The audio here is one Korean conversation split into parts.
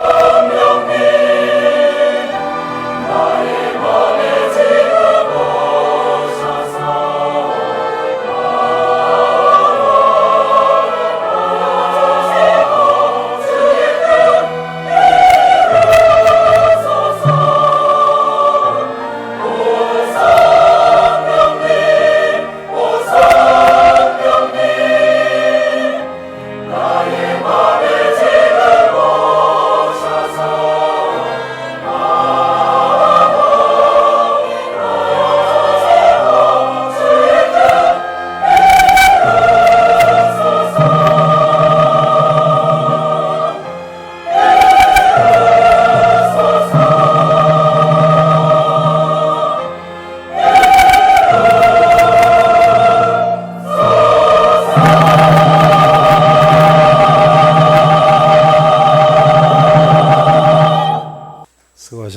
수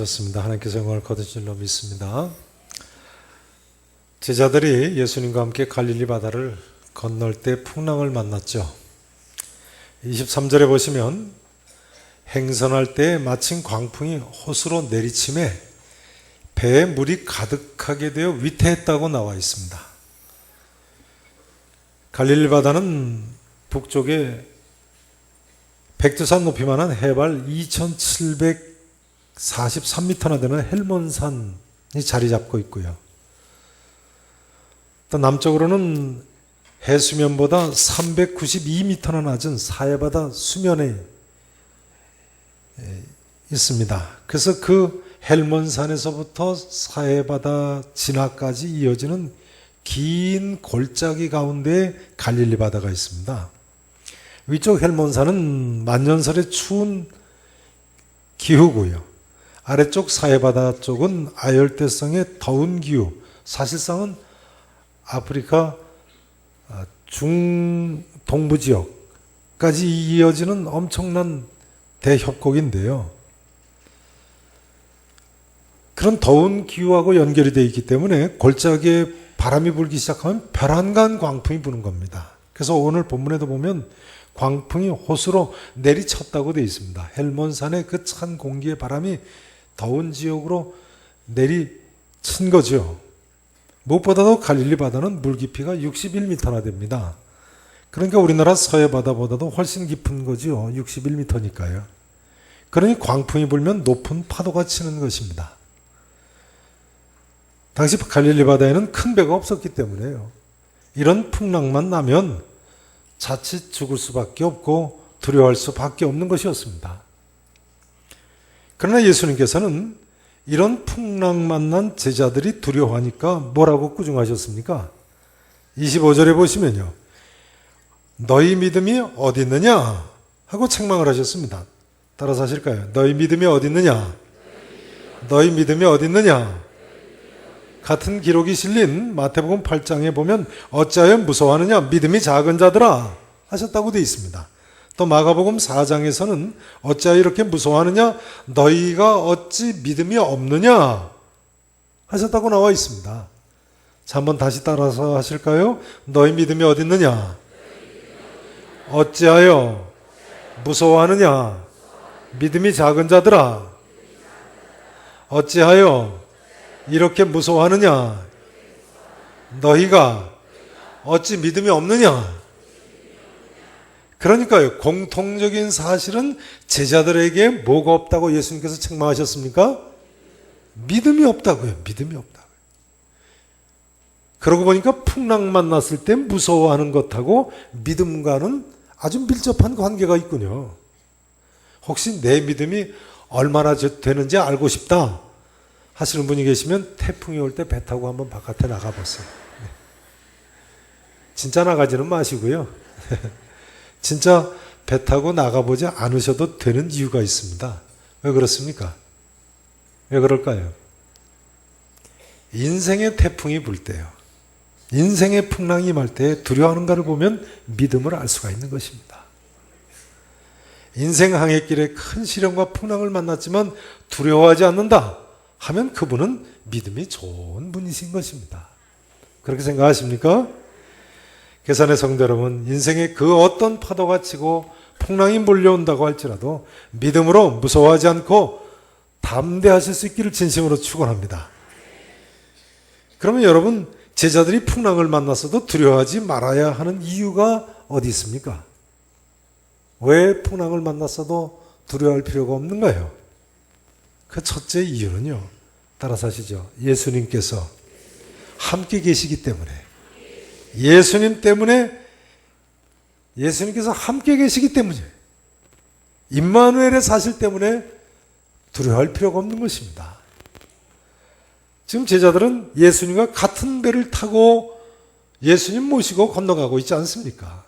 하셨습니다. 하나님께서 영광을 거두신 줄로 믿습니다. 제자들이 예수님과 함께 갈릴리 바다를 건널 때 풍랑을 만났죠. 23절에 보시면 행선할 때 마침 광풍이 호수로 내리침에 배에 물이 가득하게 되어 위태했다고 나와 있습니다. 갈릴리 바다는 북쪽에 백두산 높이만한 해발 2,743m나 되는 헬몬산이 자리 잡고 있고요. 또 남쪽으로는 해수면보다 392m나 낮은 사해바다 수면에 있습니다. 그래서 그 헬몬산에서부터 사해바다 진화까지 이어지는 긴 골짜기 가운데 갈릴리 바다가 있습니다. 위쪽 헬몬산은 만년설의 추운 기후고요. 아래쪽 사해바다 쪽은 아열대성의 더운 기후. 사실상은 아프리카 아, 중동부 지역까지 이어지는 엄청난 대협곡인데요. 그런 더운 기후하고 연결이 되어 있기 때문에 골짜기에 바람이 불기 시작하면 별한간 광풍이 부는 겁니다. 그래서 오늘 본문에도 보면 광풍이 호수로 내리쳤다고 되어 있습니다. 헬몬산의 그 찬 공기의 바람이 더운 지역으로 내리친 거죠. 무엇보다도 갈릴리 바다는 물 깊이가 61m나 됩니다. 그러니까 우리나라 서해 바다보다도 훨씬 깊은 거죠. 61m니까요. 그러니 광풍이 불면 높은 파도가 치는 것입니다. 당시 갈릴리 바다에는 큰 배가 없었기 때문에요. 이런 풍랑만 나면 자칫 죽을 수밖에 없고 두려워할 수밖에 없는 것이었습니다. 그러나 예수님께서는 이런 풍랑 만난 제자들이 두려워하니까 뭐라고 꾸중하셨습니까? 25절에 보시면요. 너희 믿음이 어디 있느냐? 하고 책망을 하셨습니다. 따라서 하실까요? 너희 믿음이 어디 있느냐? 너희 믿음이 어디 있느냐? 같은 기록이 실린 마태복음 8장에 보면 어찌하여 무서워하느냐? 믿음이 작은 자들아 하셨다고 되어 있습니다. 또 마가복음 4장에서는 어찌하여 이렇게 무서워하느냐? 너희가 어찌 믿음이 없느냐? 하셨다고 나와 있습니다. 자, 한번 다시 따라서 하실까요? 너희 믿음이 어디 있느냐? 어찌하여 무서워하느냐? 믿음이 작은 자들아. 어찌하여 이렇게 무서워하느냐? 너희가 어찌 믿음이 없느냐? 그러니까요, 공통적인 사실은 제자들에게 뭐가 없다고 예수님께서 책망하셨습니까? 믿음이 없다고요, 믿음이 없다고요. 그러고 보니까 풍랑 만났을 때 무서워하는 것하고 믿음과는 아주 밀접한 관계가 있군요. 혹시 내 믿음이 얼마나 되는지 알고 싶다 하시는 분이 계시면 태풍이 올 때 배 타고 한번 바깥에 나가보세요. 네. 진짜 나가지는 마시고요. 진짜 배 타고 나가보지 않으셔도 되는 이유가 있습니다. 왜 그렇습니까? 왜 그럴까요? 인생의 태풍이 불 때요. 인생의 풍랑이 임할 때 두려워하는가를 보면 믿음을 알 수가 있는 것입니다. 인생 항해길에 큰 시련과 풍랑을 만났지만 두려워하지 않는다 하면 그분은 믿음이 좋은 분이신 것입니다. 그렇게 생각하십니까? 계산의 성도 여러분, 인생의 그 어떤 파도가 치고 풍랑이 몰려온다고 할지라도 믿음으로 무서워하지 않고 담대하실 수 있기를 진심으로 축원합니다. 그러면 여러분 제자들이 풍랑을 만났어도 두려워하지 말아야 하는 이유가 어디 있습니까? 왜 풍랑을 만났어도 두려워할 필요가 없는가요? 그 첫째 이유는요. 따라서 하시죠. 예수님께서 함께 계시기 때문에 예수님 때문에 예수님께서 함께 계시기 때문에 임마누엘의 사실 때문에 두려워할 필요가 없는 것입니다. 지금 제자들은 예수님과 같은 배를 타고 예수님 모시고 건너가고 있지 않습니까?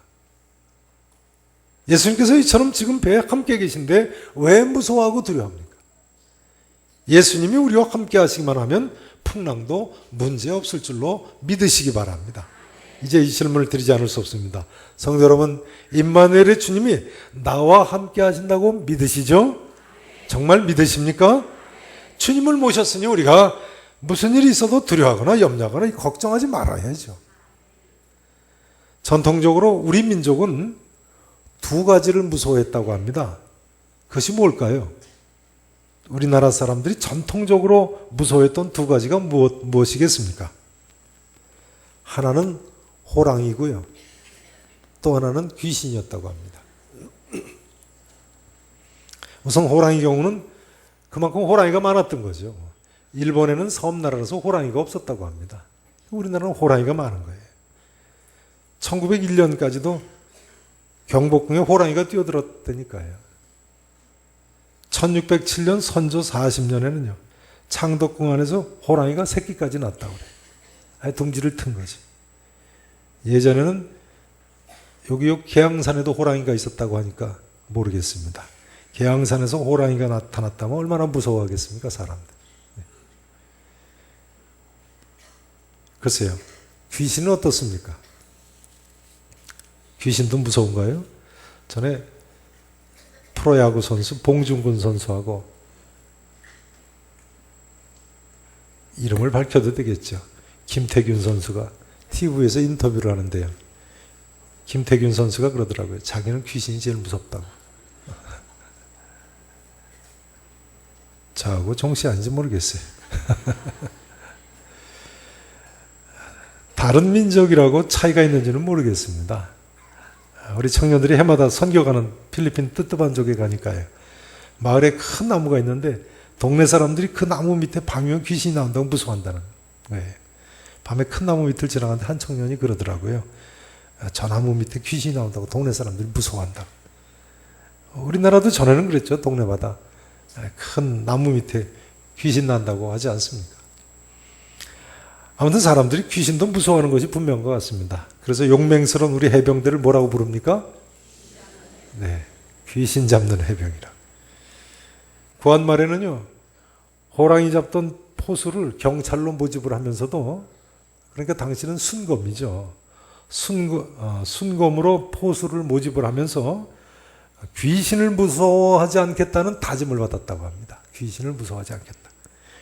예수님께서 이처럼 지금 배에 함께 계신데 왜 무서워하고 두려워합니까? 예수님이 우리와 함께 하시기만 하면 풍랑도 문제 없을 줄로 믿으시기 바랍니다. 이제 이 질문을 드리지 않을 수 없습니다. 성도 여러분, 임마누엘의 주님이 나와 함께 하신다고 믿으시죠? 정말 믿으십니까? 주님을 모셨으니 우리가 무슨 일이 있어도 두려워하거나 염려하거나 걱정하지 말아야죠. 전통적으로 우리 민족은 두 가지를 무서워했다고 합니다. 그것이 뭘까요? 우리나라 사람들이 전통적으로 무서워했던 두 가지가 무엇, 무엇이겠습니까? 하나는 호랑이고요. 또 하나는 귀신이었다고 합니다. 우선 호랑이 경우는 그만큼 호랑이가 많았던 거죠. 일본에는 섬나라라서 호랑이가 없었다고 합니다. 우리나라는 호랑이가 많은 거예요. 1901년까지도 경복궁에 호랑이가 뛰어들었다니까요. 1607년 선조 40년에는요. 창덕궁 안에서 호랑이가 새끼까지 낳았다고 그래. 아예 둥지를 튼 거지. 예전에는 여기 요 계양산에도 호랑이가 있었다고 하니까 모르겠습니다. 계양산에서 호랑이가 나타났다면 얼마나 무서워하겠습니까, 사람들. 네. 글쎄요. 귀신은 어떻습니까? 귀신도 무서운가요? 전에 프로야구 선수 봉준군 선수하고 이름을 밝혀도 되겠죠. 김태균 선수가 TV에서 인터뷰를 하는데요. 김태균 선수가 그러더라고요. 자기는 귀신이 제일 무섭다고. 저하고 정시아닌지 모르겠어요. 다른 민족이라고 차이가 있는지는 모르겠습니다. 우리 청년들이 해마다 선교가는 필리핀 뜨뜻한족에 가니까요. 마을에 큰 나무가 있는데 동네 사람들이 그 나무 밑에 밤이면 귀신이 나온다고 무서워한다는 거예요. 밤에 큰 나무 밑을 지나가는데 한 청년이 그러더라고요. 저 나무 밑에 귀신이 나온다고 동네 사람들이 무서워한다. 우리나라도 전에는 그랬죠. 동네마다. 큰 나무 밑에 귀신 난다고 하지 않습니까? 아무튼 사람들이 귀신도 무서워하는 것이 분명한 것 같습니다. 그래서 용맹스러운 우리 해병대를 뭐라고 부릅니까? 네. 귀신 잡는 해병이라. 구한 말에는요, 호랑이 잡던 포수를 경찰로 모집을 하면서도, 그러니까 당신은 순검이죠. 순검, 어, 순검으로 포수를 모집을 하면서 귀신을 무서워하지 않겠다는 다짐을 받았다고 합니다. 귀신을 무서워하지 않겠다.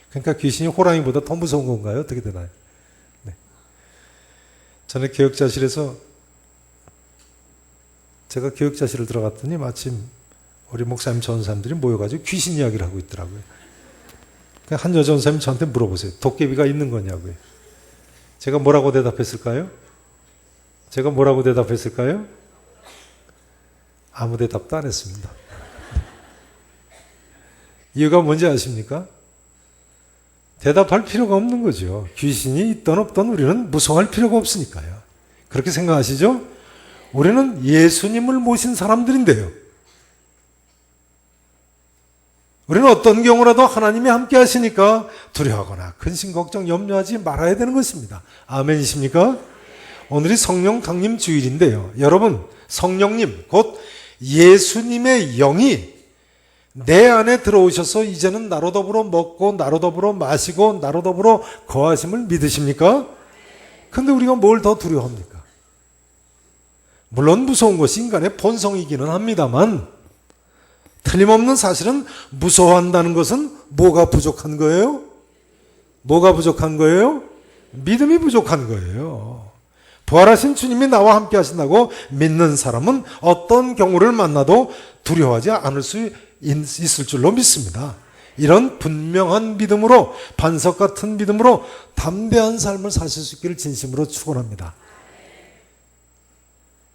그러니까 귀신이 호랑이보다 더 무서운 건가요? 어떻게 되나요? 네. 전에 교육자실에서 제가 교육자실을 들어갔더니 마침 우리 목사님 전사님들이 모여가지고 귀신 이야기를 하고 있더라고요. 그러니까 한 여자 전사님이 저한테 물어보세요. 도깨비가 있는 거냐고요. 제가 뭐라고 대답했을까요? 제가 뭐라고 대답했을까요? 아무 대답도 안 했습니다. 이유가 뭔지 아십니까? 대답할 필요가 없는 거죠. 귀신이 있던 없던 우리는 무서워할 필요가 없으니까요. 그렇게 생각하시죠? 우리는 예수님을 모신 사람들인데요. 우리는 어떤 경우라도 하나님이 함께 하시니까 두려워하거나 근심 걱정 염려하지 말아야 되는 것입니다. 아멘이십니까? 오늘이 성령 강림 주일인데요. 여러분, 성령님, 곧 예수님의 영이 내 안에 들어오셔서 이제는 나로 더불어 먹고 나로 더불어 마시고 나로 더불어 거하심을 믿으십니까? 근데 우리가 뭘 더 두려워합니까? 물론 무서운 것이 인간의 본성이기는 합니다만 틀림없는 사실은 무서워한다는 것은 뭐가 부족한 거예요? 뭐가 부족한 거예요? 믿음이 부족한 거예요. 부활하신 주님이 나와 함께 하신다고 믿는 사람은 어떤 경우를 만나도 두려워하지 않을 수 있- 있을 줄로 믿습니다. 이런 분명한 믿음으로 반석 같은 믿음으로 담대한 삶을 사실 수 있기를 진심으로 축원합니다.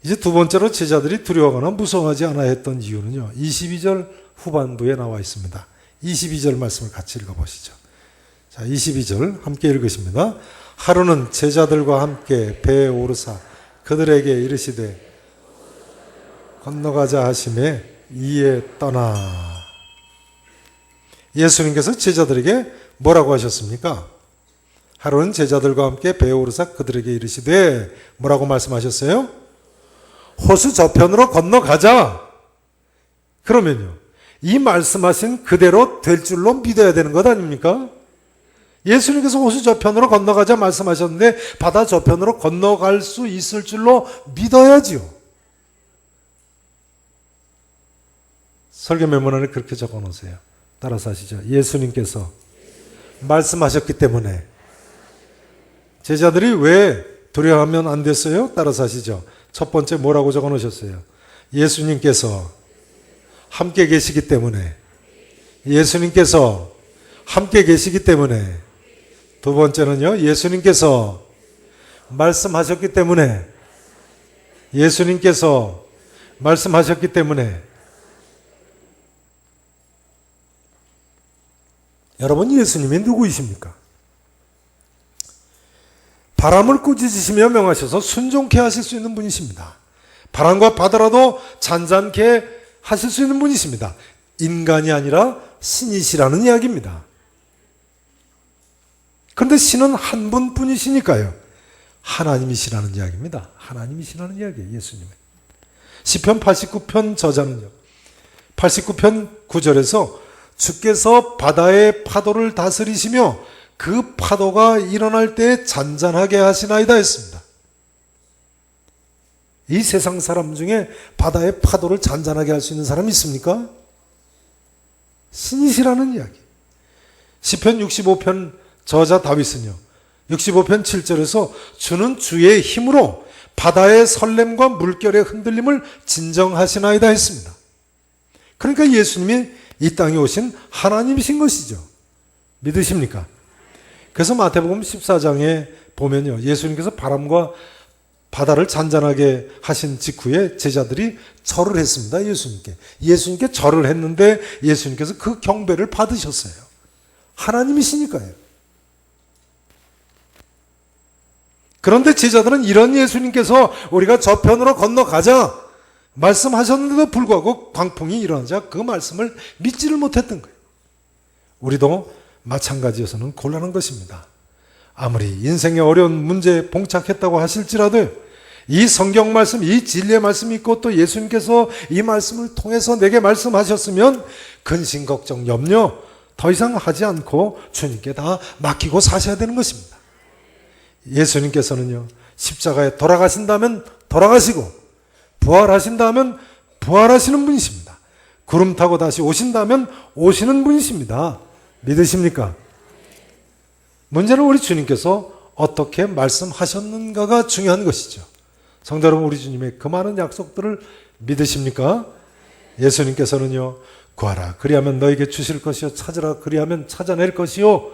이제 두 번째로 제자들이 두려워하거나 무서워하지 않아야 했던 이유는요. 22절 후반부에 나와 있습니다. 22절 말씀을 같이 읽어보시죠. 자, 22절 함께 읽으십니다. 하루는 제자들과 함께 배에 오르사 그들에게 이르시되 건너가자 하심에 이에 떠나 예수님께서 제자들에게 뭐라고 하셨습니까? 하루는 제자들과 함께 배에 오르사 그들에게 이르시되 뭐라고 말씀하셨어요? 호수 저편으로 건너가자. 그러면요. 이 말씀하신 그대로 될 줄로 믿어야 되는 것 아닙니까? 예수님께서 호수 저편으로 건너가자 말씀하셨는데 바다 저편으로 건너갈 수 있을 줄로 믿어야지요. 설교 메모란에 그렇게 적어 놓으세요. 따라서 하시죠. 예수님께서 말씀하셨기 때문에 제자들이 왜 두려워하면 안 됐어요? 따라서 하시죠. 첫 번째 뭐라고 적어 놓으셨어요? 예수님께서 함께 계시기 때문에 예수님께서 함께 계시기 때문에 두 번째는요. 예수님께서 말씀하셨기 때문에 예수님께서 말씀하셨기 때문에 여러분 예수님이 누구이십니까? 바람을 꾸짖으시며 명하셔서 순종케 하실 수 있는 분이십니다. 바람과 바다라도 잔잔케 하실 수 있는 분이십니다. 인간이 아니라 신이시라는 이야기입니다. 그런데 신은 한 분뿐이시니까요. 하나님이시라는 이야기입니다. 하나님이시라는 이야기예요. 예수님은. 시편 89편 저자는요. 89편 9절에서 주께서 바다의 파도를 다스리시며 그 파도가 일어날 때 잔잔하게 하시나이다 했습니다. 이 세상 사람 중에 바다의 파도를 잔잔하게 할 수 있는 사람이 있습니까? 신이시라는 이야기. 시편 65편 저자 다윗은요. 65편 7절에서 주는 주의 힘으로 바다의 설렘과 물결의 흔들림을 진정하시나이다 했습니다. 그러니까 예수님이 이 땅에 오신 하나님이신 것이죠. 믿으십니까? 그래서 마태복음 14장에 보면요. 예수님께서 바람과 바다를 잔잔하게 하신 직후에 제자들이 절을 했습니다. 예수님께. 예수님께 절을 했는데 예수님께서 그 경배를 받으셨어요. 하나님이시니까요. 그런데 제자들은 이런 예수님께서 우리가 저편으로 건너가자 말씀하셨는데도 불구하고 광풍이 일어나자 그 말씀을 믿지를 못했던 거예요. 우리도 마찬가지여서는 곤란한 것입니다. 아무리 인생의 어려운 문제에 봉착했다고 하실지라도 이 성경 말씀, 이 진리의 말씀이 있고 또 예수님께서 이 말씀을 통해서 내게 말씀하셨으면 근심, 걱정, 염려 더 이상 하지 않고 주님께 다 맡기고 사셔야 되는 것입니다. 예수님께서는요, 십자가에 돌아가신다면 돌아가시고, 부활하신다면 부활하시는 분이십니다. 구름 타고 다시 오신다면 오시는 분이십니다. 믿으십니까? 문제는 우리 주님께서 어떻게 말씀하셨는가가 중요한 것이죠. 성도 여러분, 우리 주님의 그 많은 약속들을 믿으십니까? 예수님께서는요, 구하라. 그리하면 너에게 주실 것이요. 찾으라. 그리하면 찾아낼 것이요.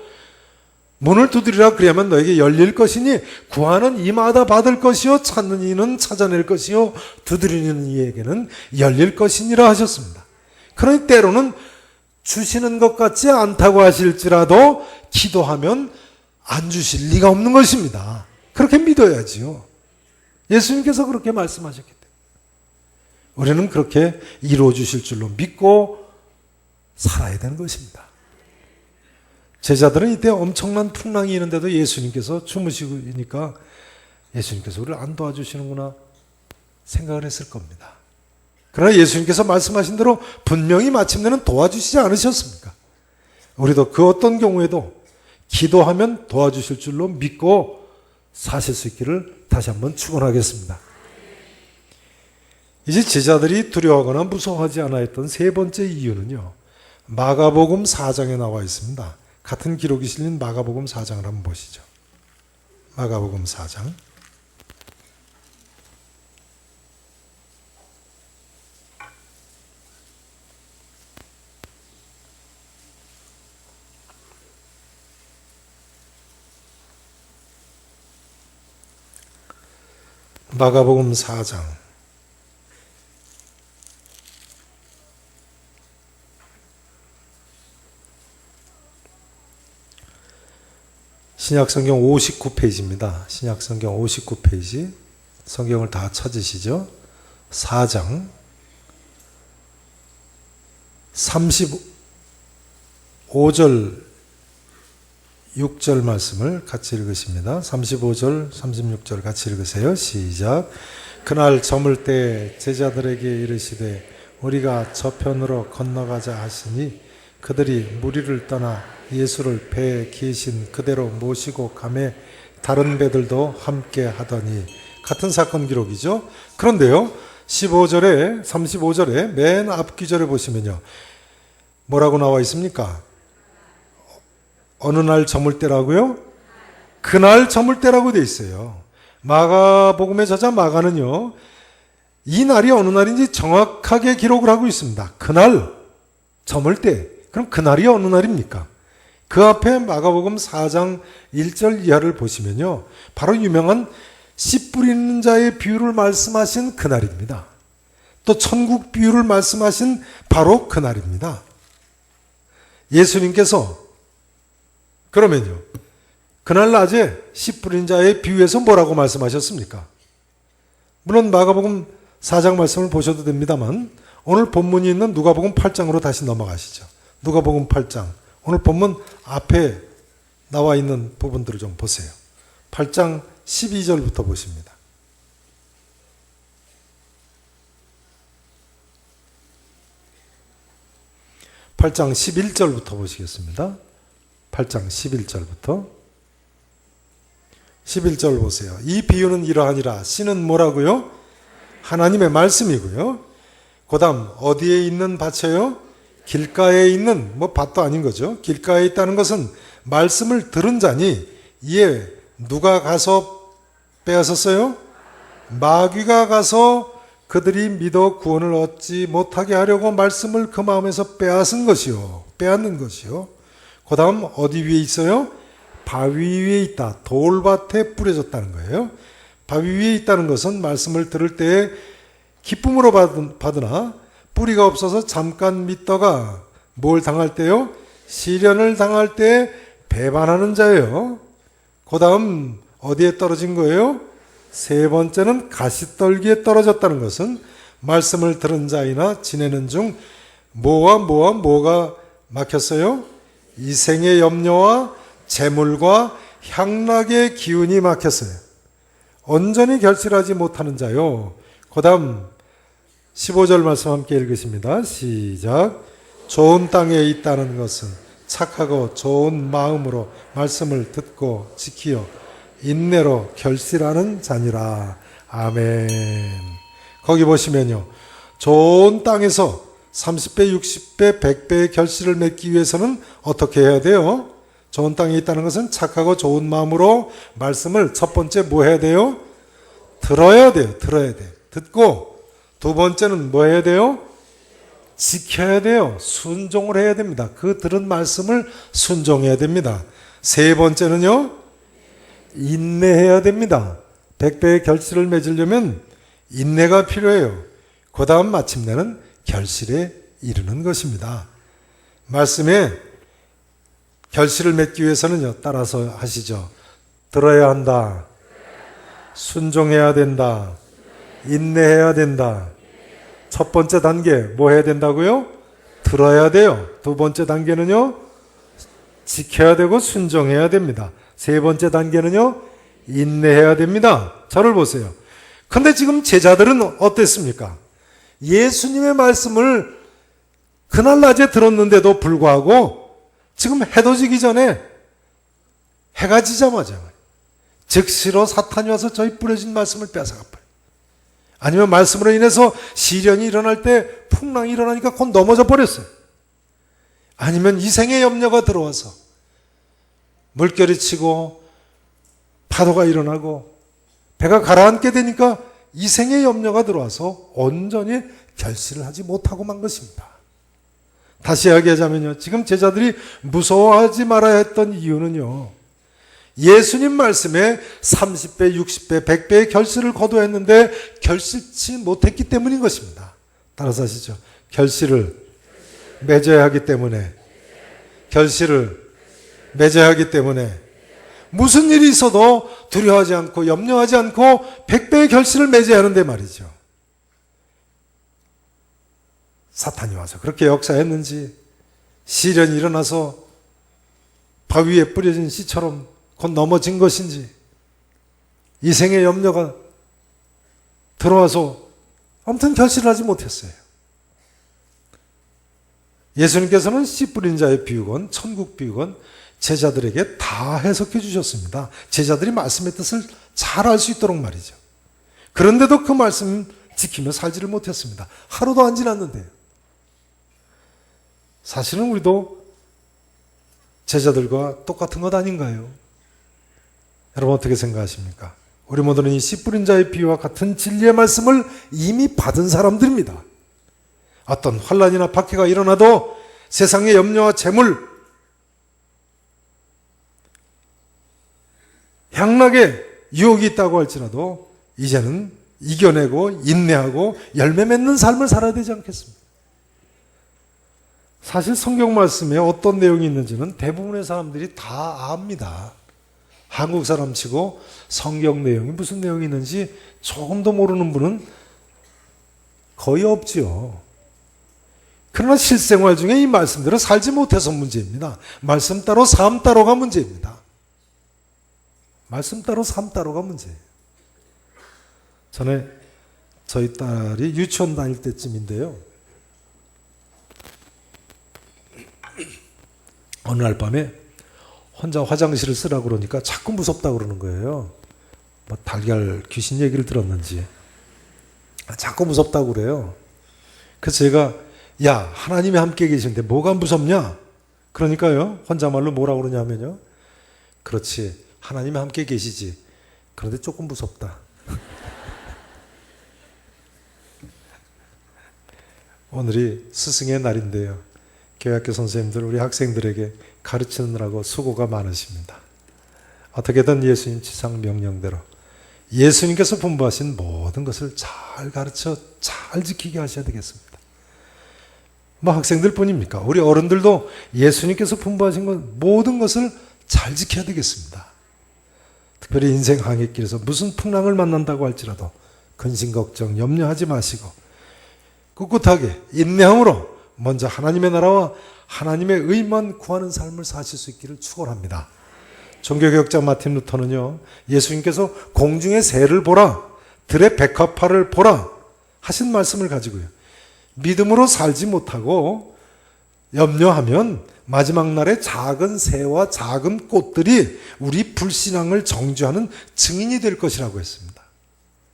문을 두드리라. 그리하면 너에게 열릴 것이니 구하는 이마다 받을 것이요. 찾는 이는 찾아낼 것이요. 두드리는 이에게는 열릴 것이니라 하셨습니다. 그러니 때로는 주시는 것 같지 않다고 하실지라도 기도하면 안 주실 리가 없는 것입니다. 그렇게 믿어야지요. 예수님께서 그렇게 말씀하셨기 때문에. 우리는 그렇게 이루어 주실 줄로 믿고 살아야 되는 것입니다. 제자들은 이때 엄청난 풍랑이 있는데도 예수님께서 주무시니까 예수님께서 우리를 안 도와주시는구나 생각을 했을 겁니다. 그러나 예수님께서 말씀하신 대로 분명히 마침내는 도와주시지 않으셨습니까? 우리도 그 어떤 경우에도 기도하면 도와주실 줄로 믿고 사실 수 있기를 다시 한번 축원하겠습니다. 이제 제자들이 두려워하거나 무서워하지 않아 했던 세 번째 이유는요. 마가복음 4장에 나와 있습니다. 같은 기록이 실린 마가복음 4장을 한번 보시죠. 마가복음 4장 마가복음 4장 신약성경 59페이지입니다. 신약성경 59페이지 성경을 다 찾으시죠? 4장 35절 6절 말씀을 같이 읽으십니다. 35절, 36절 같이 읽으세요. 시작. 그날 저물 때 제자들에게 이르시되 우리가 저편으로 건너가자 하시니 그들이 무리를 떠나 예수를 배에 계신 그대로 모시고 가매 다른 배들도 함께 하더니 같은 사건 기록이죠. 그런데요. 15절에 35절에 맨 앞 기절에 보시면요. 뭐라고 나와 있습니까? 어느 날 저물 때라고요? 그날 저물 때라고 돼 있어요. 마가복음의 저자 마가는요. 이 날이 어느 날인지 정확하게 기록을 하고 있습니다. 그날 저물 때. 그럼 그날이 어느 날입니까? 그 앞에 마가복음 4장 1절 이하를 보시면요. 바로 유명한 씨 뿌리는 자의 비유를 말씀하신 그날입니다. 또 천국 비유를 말씀하신 바로 그날입니다. 예수님께서 그러면요. 그날 낮에 씨 뿌린 자의 비유에서 뭐라고 말씀하셨습니까? 물론 마가복음 4장 말씀을 보셔도 됩니다만 오늘 본문이 있는 누가복음 8장으로 다시 넘어가시죠. 누가복음 8장. 오늘 본문 앞에 나와 있는 부분들을 좀 보세요. 8장 12절부터 보십니다. 팔장 11절부터 보시겠습니다. 8장 11절부터 11절 보세요. 이 비유는 이러하니라. 씨는 뭐라고요? 하나님의 말씀이고요. 그다음 어디에 있는 밭이에요? 길가에 있는 뭐 밭도 아닌 거죠. 길가에 있다는 것은 말씀을 들은 자니 이에 누가 가서 빼앗았어요? 마귀가 가서 그들이 믿어 구원을 얻지 못하게 하려고 말씀을 그 마음에서 빼앗은 것이요. 빼앗는 것이요. 그 다음 어디 위에 있어요? 바위 위에 있다. 돌밭에 뿌려졌다는 거예요. 바위 위에 있다는 것은 말씀을 들을 때 기쁨으로 받으나 뿌리가 없어서 잠깐 믿다가 뭘 당할 때요? 시련을 당할 때 배반하는 자예요. 그 다음 어디에 떨어진 거예요? 세 번째는 가시떨기에 떨어졌다는 것은 말씀을 들은 자이나 지내는 중 뭐와 뭐와 뭐가 막혔어요? 이생의 염려와 재물과 향락의 기운이 막혔어요. 온전히 결실하지 못하는 자요. 그 다음 15절 말씀 함께 읽으십니다. 시작. 좋은 땅에 있다는 것은 착하고 좋은 마음으로 말씀을 듣고 지키어 인내로 결실하는 자니라. 아멘. 거기 보시면요. 좋은 땅에서 30배, 60배, 100배의 결실을 맺기 위해서는 어떻게 해야 돼요? 좋은 땅에 있다는 것은 착하고 좋은 마음으로 말씀을 첫 번째 뭐 해야 돼요? 들어야 돼요. 들어야 돼. 듣고 두 번째는 뭐 해야 돼요? 지켜야 돼요. 순종을 해야 됩니다. 그 들은 말씀을 순종해야 됩니다. 세 번째는요? 인내해야 됩니다. 백배의 결실을 맺으려면 인내가 필요해요. 그 다음 마침내는 결실에 이르는 것입니다. 말씀에 결실을 맺기 위해서는요, 따라서 하시죠. 들어야 한다. 순종해야 된다. 인내해야 된다. 첫 번째 단계, 뭐 해야 된다고요? 들어야 돼요. 두 번째 단계는요, 지켜야 되고 순종해야 됩니다. 세 번째 단계는요, 인내해야 됩니다. 저를 보세요. 근데 지금 제자들은 어땠습니까? 예수님의 말씀을 그날 낮에 들었는데도 불구하고 지금 해도 지기 전에 해가 지자마자 즉시로 사탄이 와서 저희 뿌려진 말씀을 뺏어가 버려. 아니면 말씀으로 인해서 시련이 일어날 때 풍랑이 일어나니까 곧 넘어져 버렸어요. 아니면 이생의 염려가 들어와서 물결이 치고 파도가 일어나고 배가 가라앉게 되니까 이생의 염려가 들어와서 온전히 결실을 하지 못하고 만 것입니다. 다시 이야기하자면요. 지금 제자들이 무서워하지 말아야 했던 이유는요. 예수님 말씀에 30배, 60배, 100배의 결실을 거두었는데 결실치 못했기 때문인 것입니다. 따라서 하시죠. 결실을 맺어야 하기 때문에 결실을 맺어야 하기 때문에 무슨 일이 있어도 두려워하지 않고 염려하지 않고 100배의 결실을 맺어야 하는데 말이죠. 사탄이 와서 그렇게 역사했는지 시련이 일어나서 바위에 뿌려진 씨처럼 곧 넘어진 것인지 이생의 염려가 들어와서 아무튼 결실을 하지 못했어요. 예수님께서는 씨 뿌린 자의 비유건 천국 비유건 제자들에게 다 해석해 주셨습니다. 제자들이 말씀의 뜻을 잘 알 수 있도록 말이죠. 그런데도 그 말씀 지키며 살지를 못했습니다. 하루도 안 지났는데요. 사실은 우리도 제자들과 똑같은 것 아닌가요? 여러분 어떻게 생각하십니까? 우리 모두는 이 씨 뿌린 자의 비유와 같은 진리의 말씀을 이미 받은 사람들입니다. 어떤 환란이나 박해가 일어나도 세상의 염려와 재물, 향락에 유혹이 있다고 할지라도 이제는 이겨내고 인내하고 열매 맺는 삶을 살아야 되지 않겠습니까? 사실 성경 말씀에 어떤 내용이 있는지는 대부분의 사람들이 다 압니다. 한국 사람 치고 성경 내용이 무슨 내용이 있는지 조금도 모르는 분은 거의 없지요. 그러나 실생활 중에 이 말씀대로 살지 못해서 문제입니다. 말씀 따로 삶 따로가 문제입니다. 말씀 따로 삶 따로가 문제예요. 전에 저희 딸이 유치원 다닐 때쯤인데요. 어느 날 밤에 혼자 화장실을 쓰라고 그러니까 자꾸 무섭다고 그러는 거예요. 뭐 달걀 귀신 얘기를 들었는지. 자꾸 무섭다고 그래요. 그래서 제가 야, 하나님이 함께 계신데 뭐가 무섭냐? 그러니까요. 혼자 말로 뭐라 그러냐면요. 그렇지. 하나님이 함께 계시지. 그런데 조금 무섭다. 오늘이 스승의 날인데요. 교회학교 선생님들, 우리 학생들에게 가르치느라고 수고가 많으십니다. 어떻게든 예수님 지상 명령대로 예수님께서 분부하신 모든 것을 잘 가르쳐 잘 지키게 하셔야 되겠습니다. 뭐 학생들 뿐입니까? 우리 어른들도 예수님께서 분부하신 것 모든 것을 잘 지켜야 되겠습니다. 특별히 인생 항해길에서 무슨 풍랑을 만난다고 할지라도 근심 걱정 염려하지 마시고 꿋꿋하게 인내함으로 먼저 하나님의 나라와 하나님의 의만 구하는 삶을 사실 수 있기를 축원합니다. 종교개혁자 마틴 루터는요. 예수님께서 공중의 새를 보라 들의 백합화를 보라 하신 말씀을 가지고요. 믿음으로 살지 못하고 염려하면 마지막 날에 작은 새와 작은 꽃들이 우리 불신앙을 정죄하는 증인이 될 것이라고 했습니다.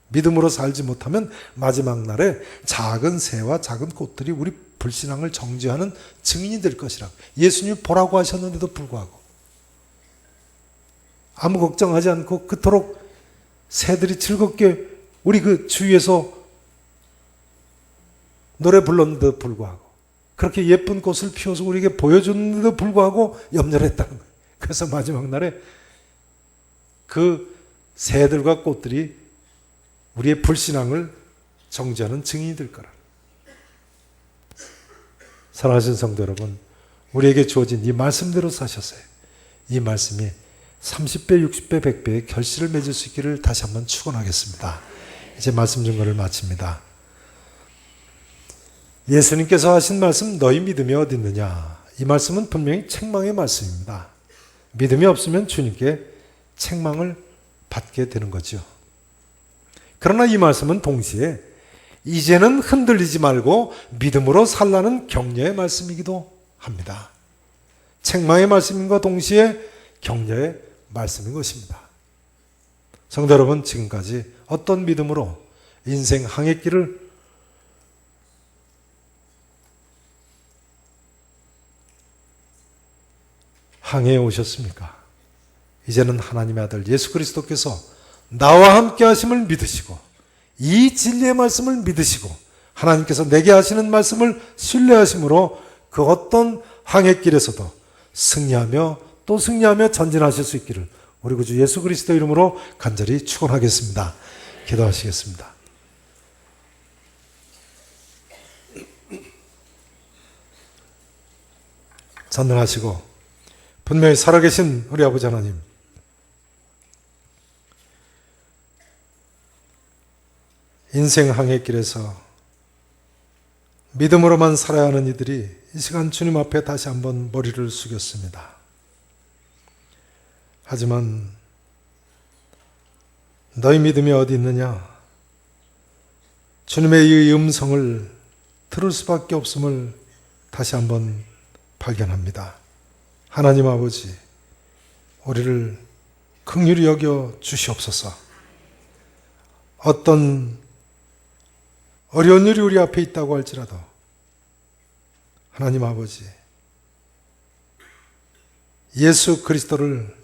믿음으로 살지 못하면 마지막 날에 작은 새와 작은 꽃들이 우리 불신앙을 정죄하는 증인이 될 것이라고. 예수님이 보라고 하셨는데도 불구하고. 아무 걱정하지 않고 그토록 새들이 즐겁게 우리 그 주위에서 노래 불렀는데도 불구하고. 그렇게 예쁜 꽃을 피워서 우리에게 보여줬는데도 불구하고 염려를 했다는 거예요. 그래서 마지막 날에 그 새들과 꽃들이 우리의 불신앙을 정죄하는 증인이 될 거라. 사랑하신 성도 여러분, 우리에게 주어진 이 말씀대로 사셨어요. 이 말씀이 30배, 60배, 100배의 결실을 맺을 수 있기를 다시 한번 축원하겠습니다. 이제 말씀 증거를 마칩니다. 예수님께서 하신 말씀 너희 믿음이 어디 있느냐? 이 말씀은 분명히 책망의 말씀입니다. 믿음이 없으면 주님께 책망을 받게 되는 거죠. 그러나 이 말씀은 동시에 이제는 흔들리지 말고 믿음으로 살라는 격려의 말씀이기도 합니다. 책망의 말씀과 동시에 격려의 말씀인 것입니다. 성도 여러분, 지금까지 어떤 믿음으로 인생 항해길을 항해해 오셨습니까? 이제는 하나님의 아들 예수 그리스도께서 나와 함께 하심을 믿으시고 이 진리의 말씀을 믿으시고 하나님께서 내게 하시는 말씀을 신뢰하심으로 그 어떤 항해길에서도 승리하며 또 승리하며 전진하실 수 있기를 우리 구주 예수 그리스도 이름으로 간절히 축원하겠습니다. 기도하시겠습니다. 전능하시고 분명히 살아계신 우리 아버지 하나님 인생 항해길에서 믿음으로만 살아야 하는 이들이 이 시간 주님 앞에 다시 한번 머리를 숙였습니다. 하지만 너희 믿음이 어디 있느냐? 주님의 이 음성을 들을 수밖에 없음을 다시 한번 발견합니다. 하나님 아버지, 우리를 긍휼히 여겨 주시옵소서. 어떤 어려운 일이 우리 앞에 있다고 할지라도 하나님 아버지 예수 그리스도를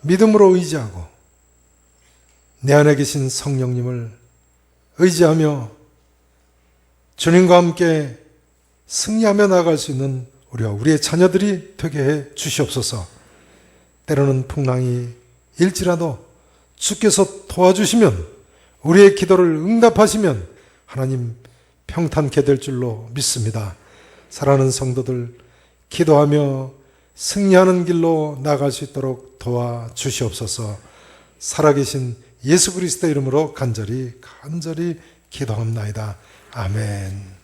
믿음으로 의지하고 내 안에 계신 성령님을 의지하며 주님과 함께 승리하며 나아갈 수 있는 우리와 우리의 자녀들이 되게 해 주시옵소서. 때로는 풍랑이 일지라도 주께서 도와주시면 우리의 기도를 응답하시면 하나님 평탄케 될 줄로 믿습니다. 사랑하는 성도들 기도하며 승리하는 길로 나갈 수 있도록 도와 주시옵소서. 살아계신 예수 그리스도 이름으로 간절히 간절히 기도합나이다. 아멘.